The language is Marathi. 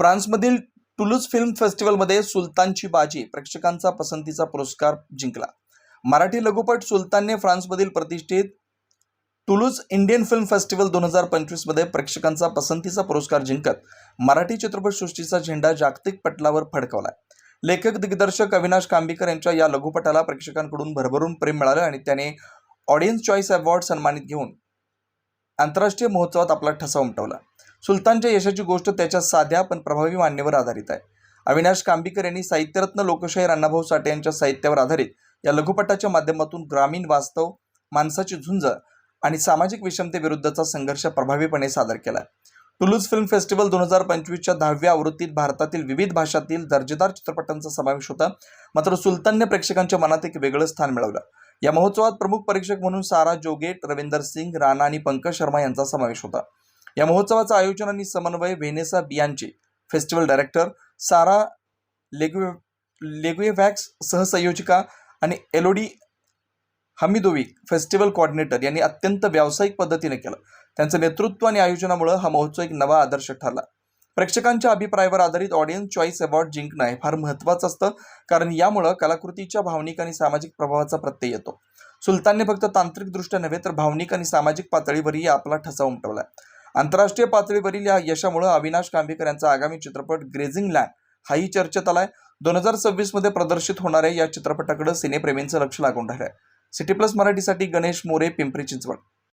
फ्रान्समधील टुलूज फिल्म फेस्टिवलमध्ये सुलतानची बाजी प्रेक्षकांचा पसंतीचा पुरस्कार जिंकला. मराठी लघुपट सुलतानने फ्रान्समधील प्रतिष्ठित टुलूज इंडियन फिल्म फेस्टिवल दोन हजार पंचवीसमध्ये प्रेक्षकांचा पसंतीचा पुरस्कार जिंकत मराठी चित्रपटसृष्टीचा झेंडा जागतिक पटलावर फडकवला लेखक दिग्दर्शक अविनाश कांबीकर यांच्या या लघुपटाला प्रेक्षकांकडून भरभरून प्रेम मिळालं आणि त्याने ऑडियन्स चॉईस अवॉर्ड सन्मानित घेऊन आंतरराष्ट्रीय महोत्सवात आपला ठसा उमटवला. सुलतानच्या यशाची गोष्ट त्याच्या साध्या पण प्रभावी मान्यवर आधारित आहे. अविनाश कांबीकर यांनी साहित्यरत्न लोकशाहीर अण्णाभाऊ साठे यांच्या साहित्यावर आधारित या लघुपटाच्या माध्यमातून ग्रामीण वास्तव माणसाची झुंज आणि सामाजिक विषमतेविरुद्धचा संघर्ष प्रभावीपणे सादर केला. टुलूज फिल्म फेस्टिवल दोन हजार पंचवीसच्या दहाव्या आवृत्तीत भारतातील विविध भाषातील दर्जेदार चित्रपटांचा समावेश होता. मात्र सुलतानने प्रेक्षकांच्या मनात एक वेगळं स्थान मिळवलं. या महोत्सवात प्रमुख परीक्षक म्हणून सारा जोगेट रवींदर सिंग राणा आणि पंकज शर्मा यांचा समावेश होता. या महोत्सवाचं आयोजन आणि समन्वय व्हेनेसा बियांचे फेस्टिवल डायरेक्टर सारा लेग्वे लेग्वेव्हॅक्स सहसंयोजिका आणि एलोडी हमिदोविक फेस्टिवल कोऑर्डिनेटर यांनी अत्यंत व्यावसायिक पद्धतीने केलं. त्यांचं नेतृत्व आणि आयोजनामुळं हा महोत्सव एक नवा आदर्श ठरला. प्रेक्षकांच्या अभिप्रायावर आधारित ऑडियन्स चॉईस अवॉर्ड जिंकणं हे फार महत्त्वाचं असतं कारण यामुळं कलाकृतीच्या भावनिक आणि सामाजिक प्रभावाचा प्रत्यय येतो. सुलतानने फक्त तांत्रिकदृष्ट्या नव्हे तर भावनिक आणि सामाजिक पातळीवरही आपला ठसा उमटवला आंतरराष्ट्रीय पातळीवरील या यशामुळे अविनाश कांबेकर यांचा आगामी चित्रपट ग्रेझिंग लँड हाही चर्चेत आलाय. दोन हजार सव्वीसमध्ये प्रदर्शित होणाऱ्या या चित्रपटाकडे सिनेप्रेमींचं लक्ष लागून राहिलंय. सिटी प्लस मराठीसाठी गणेश मोरे पिंपरी चिंचवड.